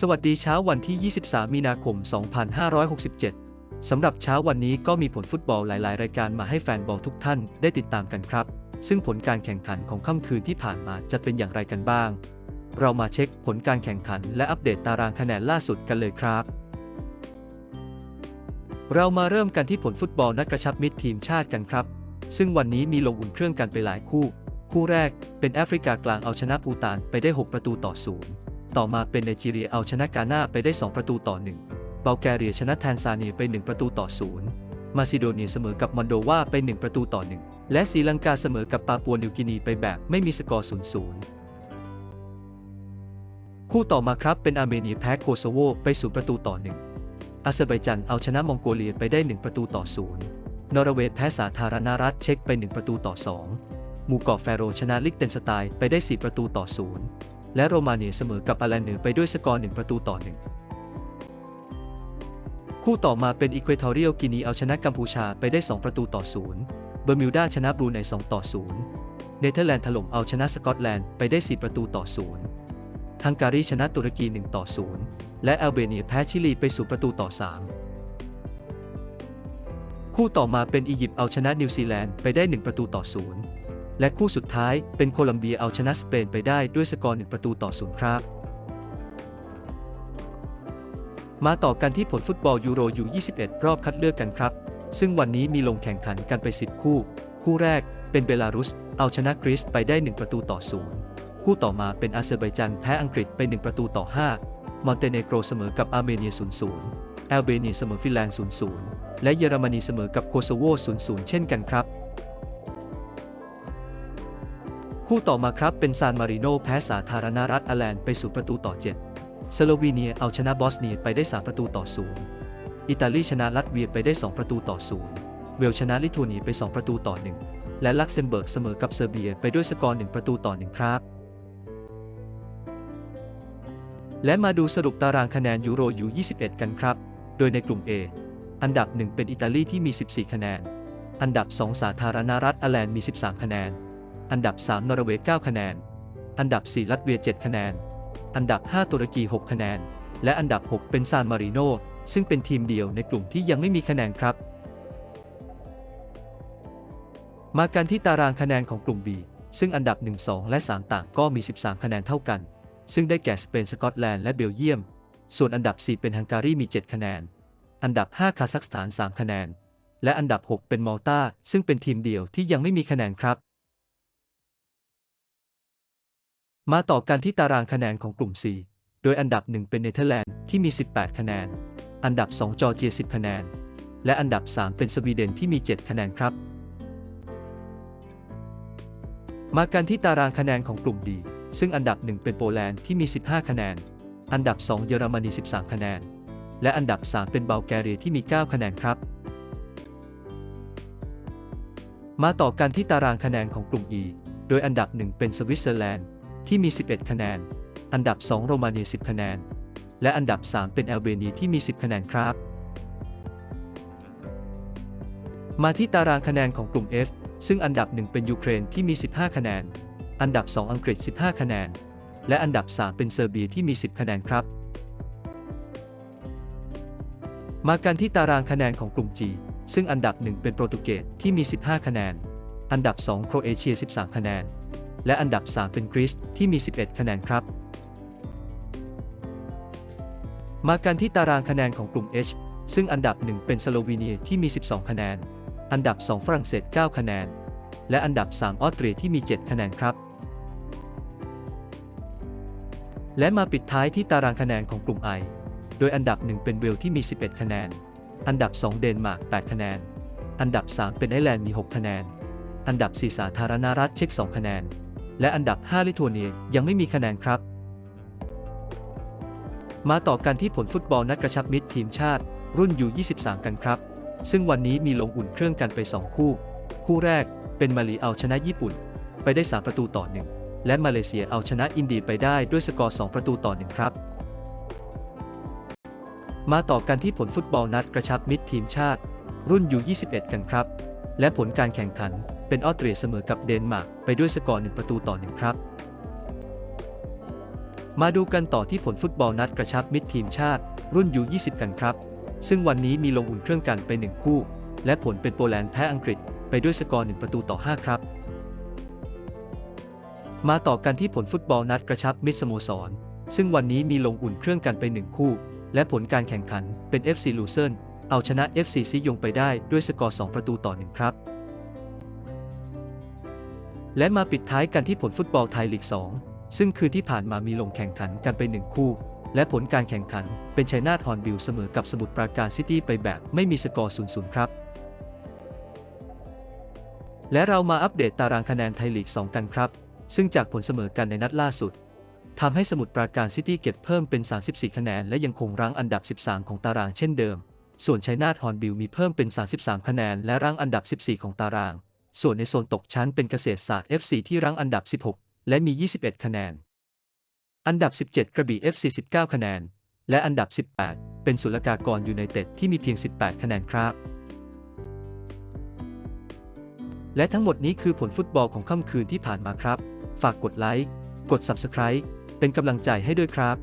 สวัสดีเช้าวันที่ 23 มีนาคม 2567 สำหรับเช้าวันนี้ก็มีผลฟุตบอลหลาย ๆ รายการมาให้แฟนบอลทุกท่านได้ติดตามกันครับ ซึ่งผลการแข่งขันของค่ำคืนที่ผ่านมาจะเป็นอย่างไรกันบ้าง เรามาเช็คผลการแข่งขันและอัปเดตตารางคะแนนล่าสุดกันเลยครับ เรามาเริ่มกันที่ผลฟุตบอลนัดกระชับมิตรทีมชาติกันครับ ซึ่งวันนี้มีลงอุ่นเครื่องกันไปหลายคู่ คู่แรกเป็นแอฟริกากลางเอาชนะภูตานไปได้ 6 ประตูต่อศูนย์ ต่อมาเป็นไนจีเรียเอาชนะกาหน้าไปได้ 2 ประตูต่อ 1 เบลแกเรียชนะแทนซาเนียไป 1 ประตูต่อศูนย์มาซิโดเนียเสมอกับมอนโดวาไป 1 ประตูต่อ 1 และศรีลังกาเสมอกับปาปัวนิวกินีไปแบบไม่มีสกอร์0 0 คู่ต่อมาครับเป็นอาร์เมเนียแพ้โคโซโวไป 0 ประตูต่อ 1 อาเซอร์ไบจันเอาชนะมองโกเลียไปได้ 1 ประตูต่อ 0 นอร์เวย์แพ้สาธารณรัฐเช็กไป 1 ประตูต่อ 2 หมู่เกาะแฟโรชนะลิกเตนสไตน์ไปได้ 4 ประตูต่อ 0 และโรมาเนียเสมอกับอาแลนเหนือไปด้วยสกอร์ 1 ประตูต่อ 1 คู่ต่อมาเป็นอีควอทอเรียลกินีเอาชนะกัมพูชาไปได้ 2 ประตูต่อ 0 เบอร์มิวดาชนะบรูไน2ต่อ 0 เนเธอร์แลนด์ถล่มเอาชนะสกอตแลนด์ไปได้ 4 ประตูต่อ 0 ฮังการีชนะตุรกี 1 ต่อ 0 และแอลเบเนียแพ้ชิลีไปสู่ประตูต่อ 3 คู่ต่อมาเป็นอียิปต์เอาชนะนิวซีแลนด์ไปได้ 1 ประตูต่อ 0 และคู่สุดท้ายเป็นโคลัมเบียเอาชนะสเปนไปได้ด้วยสกอร์1ประตูต่อ0ครับ มาต่อกันที่ผลฟุตบอลยูโรยู21 รอบคัดเลือกกันครับ ซึ่งวันนี้มีลงแข่งขันกันไป 10 คู่ คู่แรกเป็นเบลารุส เอาชนะกรีซไปได้ 1 ประตูต่อ0คู่ต่อมาเป็นอาเซอร์ไบจันแพ้อังกฤษไป 1 ประตูต่อ 5 มอนเตเนโกรเสมอกับอาร์เมเนีย 0-0 แอลเบเนียเสมอฟินแลนด์ 0-0 และเยอรมนีเสมอกับโคโซโว 0-0 เช่นกันครับ คู่ต่อมาครับเป็นซานมาริโนแพ้สาธารณรัฐอาแลนด์ไปสู่ประตูต่อ 7 สโลวีเนียเอาชนะบอสเนียไปได้ 3 ประตูต่อ 0 อิตาลีชนะลัตเวียไปได้ 2 ประตูต่อ 0 เวลชนะลิทัวเนียไป 2 ประตูต่อ 1 และลักเซมเบิร์กเสมอกับเซอร์เบียไปด้วยสกอร์ 1 ประตูต่อ 1 ครับ และมาดูสรุปตารางคะแนนยูโรยู21 กันครับ โดยในกลุ่ม A อันดับ 1 เป็นอิตาลีที่มี 14 คะแนน อันดับ 2 สาธารณรัฐอาแลนด์มี 13 คะแนน อันดับ 3 นอร์เวย์ 9 คะแนน อันดับ 4 ลัตเวีย 7 คะแนน อันดับ 5 ตุรกี 6 คะแนน และอันดับ 6 เป็นซานมาริโน ซึ่งเป็นทีมเดียวในกลุ่มที่ยังไม่มีคะแนนครับ มากันที่ตารางคะแนนของกลุ่ม B ซึ่งอันดับ 1 2 และ 3 ต่างก็มี 13 คะแนนเท่ากัน ซึ่งได้แก่สเปน สกอตแลนด์ และเบลเยียม ส่วนอันดับ 4 เป็นฮังการีมี 7 คะแนน อันดับ 5 คาซัคสถาน 3 คะแนน และอันดับ 6 เป็นมอลตาซึ่งเป็นทีมเดียวที่ยังไม่มีคะแนนครับ มาต่อกันที่ตารางคะแนนของกลุ่ม C โดยอันดับ 1 เป็นเนเธอร์แลนด์ที่มี 18 คะแนน อันดับ 2 จอร์เจีย 10 คะแนน และอันดับ 3 เป็นสวีเดนที่มี 7 คะแนนครับ มากันที่ตารางคะแนนของกลุ่ม D ซึ่งอันดับ 1 เป็นโปแลนด์ที่มี 15 คะแนน อันดับ 2 เยอรมนี 13 คะแนน และอันดับ 3 เป็นเบลแกเรียที่มี 9 คะแนนครับ มาต่อกันที่ตารางคะแนนของกลุ่ม E โดยอันดับ 1 เป็นสวิตเซอร์แลนด์ ที่มี 11 คะแนน อันดับ 2 โรมาเนีย 10 คะแนน และอันดับ 3 เป็นแอลเบเนียที่มี 10 คะแนนครับ มาที่ตารางคะแนนของกลุ่ม F ซึ่งอันดับ 1 เป็นยูเครนที่มี 15 คะแนน อันดับ 2 อังกฤษ 15 คะแนน และอันดับ 3 เป็นเซอร์เบียที่มี 10 คะแนนครับ มากันที่ตารางคะแนนของกลุ่ม G ซึ่งอันดับ 1 เป็นโปรตุเกสที่มี 15 คะแนน อันดับ 2 โครเอเชีย 13 คะแนน และอันดับ 3 เป็นกรีซที่มี 11 คะแนนครับ มากันที่ตารางคะแนนของกลุ่ม H ซึ่งอันดับ 1 เป็นสโลวีเนียที่มี 12 คะแนน อันดับ 2 ฝรั่งเศส 9 คะแนน และอันดับ 3 ออสเตรียที่มี 7 คะแนนครับ และมาปิดท้ายที่ตารางคะแนนของกลุ่ม I โดยอันดับ 1 เป็นเวลที่มี 11 คะแนน อันดับ 2 เดนมาร์ก 8 คะแนน อันดับ 3 เป็นไอร์แลนด์มี 6 คะแนน อันดับ 4 สาธารณรัฐเช็ก 2 คะแนน และอันดับ 5 ลิทัวเนียยังไม่มีคะแนนครับ มาต่อกันที่ผลฟุตบอลนัดกระชับมิตรทีมชาติ รุ่นยู23 กันครับ ซึ่งวันนี้มีลงอุ่นเครื่องกันไป 2 คู่ คู่แรกเป็นมาเลเอาชนะญี่ปุ่น ไปได้ 3 ประตูต่อ 1 และมาเลเซียเอาชนะอินเดียไปได้ด้วยสกอร์ 2 ประตูต่อ 1 ครับ มาต่อกันที่ผลฟุตบอลนัดกระชับมิตรทีมชาติ รุ่นยู21 กันครับ และผลการแข่งขัน เป็นออสเตรียเสมอกับเดนมาร์กไปด้วยสกอร์1ประตูต่อ1ครับ มาดูกันต่อที่ผลฟุตบอลนัดกระชับมิตรทีมชาติ รุ่นยู20 กันครับ ซึ่งวันนี้มีลงอุ่นเครื่องกันไป 1 คู่ และผลเป็นโปแลนด์แพ้อังกฤษไปด้วยสกอร์1ประตูต่อ 5 ครับ มาต่อกันที่ผลฟุตบอลนัดกระชับมิตรสโมสร ซึ่งวันนี้มีลงอุ่นเครื่องกันไป 1 คู่ และผลการแข่งขันเป็น FC ลูเซิร์นเอาชนะ FC ซิยงไปได้ด้วยสกอร์ 2 ประตูต่อ 1 ครับ และมาปิดท้ายกันที่ผลฟุตบอลไทยลีก 2 ซึ่งคืนที่ผ่านมามีลงแข่งขันกันไป1คู่ และผลการแข่งขันเป็นชัยนาทฮอนบิลเสมอกับสมุทรปราการซิตี้ไปแบบไม่มีสกอร์ 0-0 ครับ และเรามาอัปเดตตารางคะแนนไทยลีก 2 กันครับ ซึ่งจากผลเสมอกันในนัดล่าสุดทำให้สมุทรปราการซิตี้เก็บเพิ่มเป็น 34 คะแนน และยังคงรั้งอันดับ 13 ของตารางเช่นเดิม ส่วนชัยนาทฮอนบิลมีเพิ่มเป็น 33 คะแนน และรั้งอันดับ 14 ของตาราง ส่วนในโซนตกชั้นเป็นเกษตรศาสตร์ FC ที่รั้งอันดับ 16 และมี 21 คะแนน อันดับ 17 กระบี่ FC 19 คะแนน และอันดับ 18 เป็นศุลกากรยูไนเต็ดที่มีเพียง 18 คะแนนครับ และทั้งหมดนี้คือผลฟุตบอลของค่ำคืนที่ผ่านมาครับ ฝากกดไลค์ กด Subscribe เป็นกำลังใจให้ด้วยครับ